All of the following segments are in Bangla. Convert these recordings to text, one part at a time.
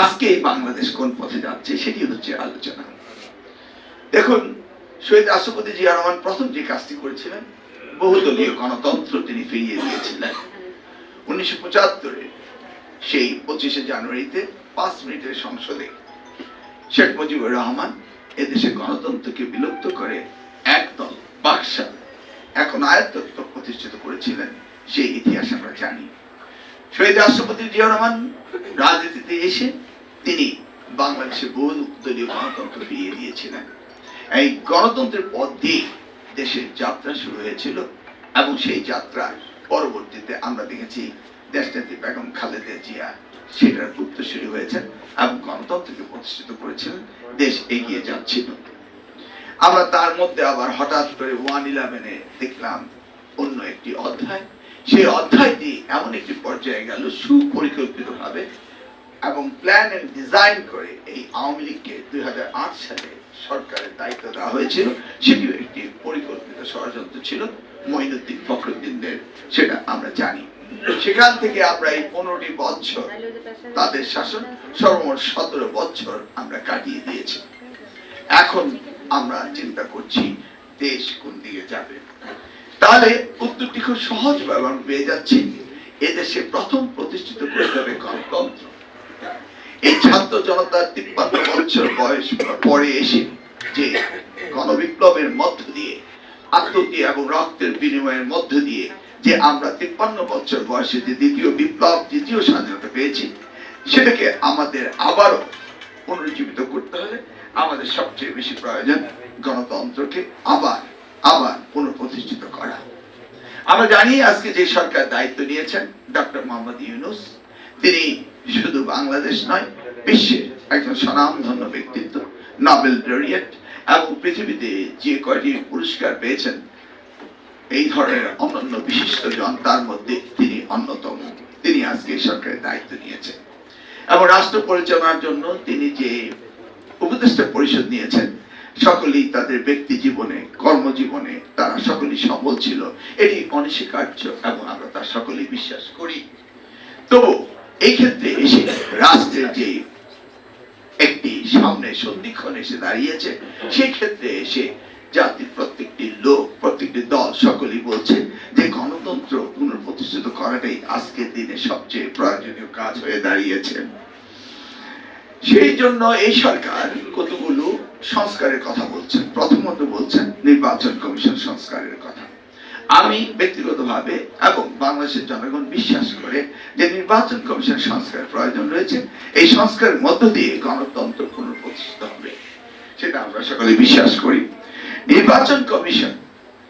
আজকে বাংলাদেশ কোন পথে যাচ্ছে সেটি হচ্ছে আলোচনা। দেখুন, শহীদ রাষ্ট্রপতি জিয়া রহমান প্রথম যে কাজটি করেছিলেন বহুদলীয় গণতন্ত্র তিনি ফিরিয়ে দিয়েছিলেন। উনিশশো পঁচাত্তরে, সেই পঁচিশে জানুয়ারিতে পাঁচ মিনিটের সংসদে শেখ মুজিবুর রহমান এদেশে গণতন্ত্রকে বিলুপ্ত করে একদল বাকশাল এখন আয়ত্ত প্রতিষ্ঠিত করেছিলেন, সেই ইতিহাস আমরা জানি। শহীদ রাষ্ট্রপতি জিয়া রহমান রাজনীতিতে এসে তিনি বাংলাদেশে বহু দলীয় গণতন্ত্র ফিরিয়ে দিয়েছিলেন। এই গণতন্ত্রের পথ দিয়ে দেশের যাত্রা শুরু হয়েছিল এবং সেই যাত্রার পরবর্তীতে আমরা দেখেছি দেশনেত্রী বেগম খালেদা জিয়া সেটার উত্তরসূরি হয়েছেন এবং গণতন্ত্রকে প্রতিষ্ঠিত করেছিলেন। দেশ এগিয়ে যাচ্ছিল। আমরা তার মধ্যে আবার হঠাৎ করে ওয়ান ইলেভেনে দেখলাম অন্য একটি অধ্যায়। সেই অধ্যায়টি এমন একটি পর্যায়ে গেল, সুপরিকল্পিত ভাবে এবং প্ল্যান এন্ড ডিজাইন করে এই আওয়ামী লীগকে দুই হাজার আট সালে সরকারের দায়িত্ব দেওয়া হয়েছিল। সেটিও একটি পরিকল্পিত ষড়যন্ত্র ছিল, মহিনুদ্দিন ফখরুদ্দিনদের, সেটা আমরা জানি। সেখান থেকে আমরা এই পনেরোটি বছর তাদের শাসন, সর্বমোট সতেরো বছর আমরা কাটিয়ে দিয়েছি। এখন আমরা চিন্তা করছি, দেশ কোন দিকে যাবে? তাহলে উত্তরটি খুব সহজ আমরা পেয়ে যাচ্ছি। এদেশে প্রথম প্রতিষ্ঠিত করতে হবে গণতন্ত্র। এই ছাত্র জনতার তিপ্পান্ন বছর বয়স পরে এসে যে গণবিপ্লবের মধ্য দিয়ে আত্মত্যাগ এবং রক্তের বিনিময়ের মধ্য দিয়ে যে আমরা তিপ্পান্ন বছর বয়সে যে দ্বিতীয় বিপ্লব, দ্বিতীয় স্বাধীনতা পেয়েছি, সেটাকে আমাদের আবারও পুনরুজ্জীবিত করতে হলে আমাদের সবচেয়ে বেশি প্রয়োজন গণতন্ত্রকে আবার আবার পুনঃপ্রতিষ্ঠিত করা। আমরা জানি আজকে যে সরকার দায়িত্ব নিয়েছেন, ডক্টর মোহাম্মদ ইউনুস, তিনি শুধু বাংলাদেশ নয়, বিশ্বের একজন স্বনামধন্য ব্যক্তিত্ব, নোবেল লরিয়েট এবং পৃথিবীতে যে কয়টি পুরস্কার পেয়েছেন, এই ধরনের অনন্য বিশিষ্ট জন তার মধ্যে তিনি অন্যতম। তিনি আজকে সরকারের দায়িত্ব নিয়েছেন। এবং রাষ্ট্র পরিচালনার জন্য তিনি যে উপদেষ্টা পরিষদ নিয়েছেন সকলেই তাদের ব্যক্তি জীবনে, কর্মজীবনে তারা সকলেই সফল ছিল। এটি অনস্বীকার্য এবং আমরা তা সকলেই বিশ্বাস করি। তবু এই ক্ষেত্রে এসে রাষ্ট্রের যে একটি সামনে সন্ধিক্ষণ এসে দাঁড়িয়েছে, সেই ক্ষেত্রে এসে জাতির প্রত্যেকটি লোক, প্রত্যেকটি দল সকলেই বলছে যে গণতন্ত্র পুনঃপ্রতিষ্ঠিত করাটাই আজকের দিনে সবচেয়ে প্রয়োজনীয় কাজ হয়ে দাঁড়িয়েছে। সেই জন্য এই সরকার কতগুলো সংস্কারের কথা বলছেন। প্রথমত বলছেন নির্বাচন কমিশন সংস্কারের কথা। আমি ব্যক্তিগতভাবে এবং বাংলাদেশের জনগণ বিশ্বাস করে যে নির্বাচন কমিশন সংস্কার প্রয়োজন রয়েছে। এই সংস্কারের মধ্য দিয়ে গণতন্ত্র পুনঃপ্রতিষ্ঠিত হবে। সেটা আমরা সকলে বিশ্বাস করি। নির্বাচন কমিশন,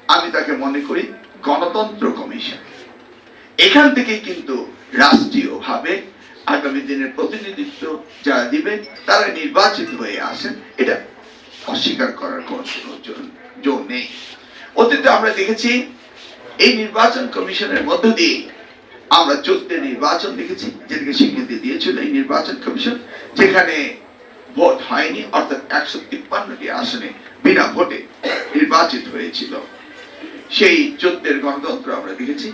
আমি তাকে মনে করি গণতন্ত্র কমিশন। এখান থেকে কিন্তু রাষ্ট্রীয়ভাবে আগামী দিনের প্রতিনিধিত্ব যারা দিবে, তারা নির্বাচিত হয়ে আসেন। এটা অস্বীকার করার কোনো জো- নেই। অতীতে আমরা দেখেছি, এই নির্বাচন কমিশনের মধ্য দিয়ে আমরা চলতে নির্বাচন দেখেছি যেটাকে স্বীকৃতি দিয়েছিল এই নির্বাচন কমিশন, যেখানে ভোট হয়নি, অর্থাৎ একশো তিপ্পান্নটি আসনে বিনা ভোটে নির্বাচিত হয়েছিল। সেই চোদ্দের গণতন্ত্র আমরা দেখেছি,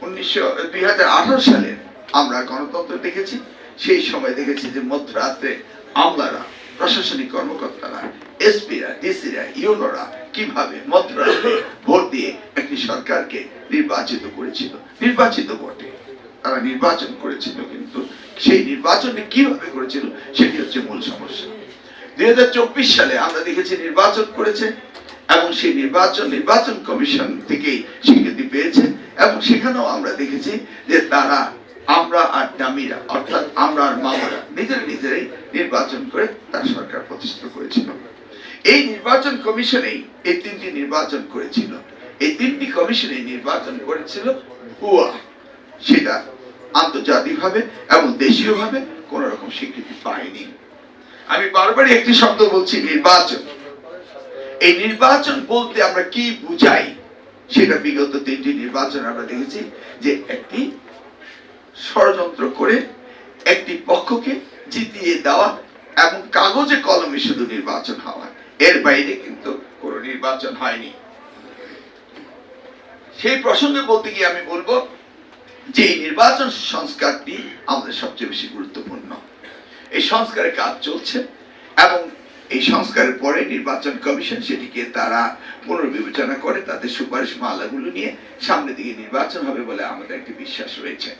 উনিশশো, দুই হাজার আঠারো সালে আমরা গণতন্ত্র দেখেছি, সেই সময় দেখেছি যে মধ্যরাত্রে আমলারা প্রশাসনিক কর্মকর্তারা, এসপিরা, ডিসিরা, ইউনোরা কীভাবে মধ্যরাত্রে ভোট দিয়ে একটি সরকারকে নির্বাচিত করেছিল? নির্বাচিত ভোটে তারা নির্বাচন করেছিল কিন্তু সেই নির্বাচনটি কীভাবে করেছিল সেটি হচ্ছে মূল সমস্যা। দুই হাজার চব্বিশ সালে আমরা দেখেছি নির্বাচন করেছে এবং সেই নির্বাচন নির্বাচন কমিশন থেকেই স্বীকৃতি পেয়েছে এবং সেখানেও আমরা দেখেছি যে তারা আমরা আর ডামিরা অর্থাৎ আমরা আর মামারা নিজেরা নিজেরাই নির্বাচন করে তার সরকার প্রতিষ্ঠিত করেছিল। এই নির্বাচন কমিশনেই এই তিনটি নির্বাচন করেছিল। এই তিনটি কমিশনে নির্বাচন করেছিল হুয়া সেটা আন্তর্জাতিকভাবে এবং দেশীয়ভাবে কোন রকম স্বীকৃতি পায়নি। আমি বারবারই একটি শব্দ বলছি, নির্বাচন। এই নির্বাচন বলতে আমরা কি বুঝাই? সেটা বিগত তিনটি নির্বাচন আমরা দেখেছি যে একটি ষড়যন্ত্র করে একটি পক্ষকে জিতিয়ে দেওয়া এবং কাগজে কলমে শুধু নির্বাচন হওয়া। এর বাইরে কিন্তু কোনো নির্বাচন হয়নি। সেই প্রসঙ্গে বলতে গিয়ে আমি বলব যে এই নির্বাচন সংস্কারটি আমাদের সবচেয়ে বেশি গুরুত্বপূর্ণ। এই সংস্কারের কাজ চলছে এবং এই সংস্কারের পরে নির্বাচন কমিশন সেটিকে তারা পুনর্বিবেচনা করে তাদের সুপারিশ মালাগুলো নিয়ে সামনের দিকে নির্বাচন হবে বলে আমাদের একটি বিশ্বাস রয়েছে।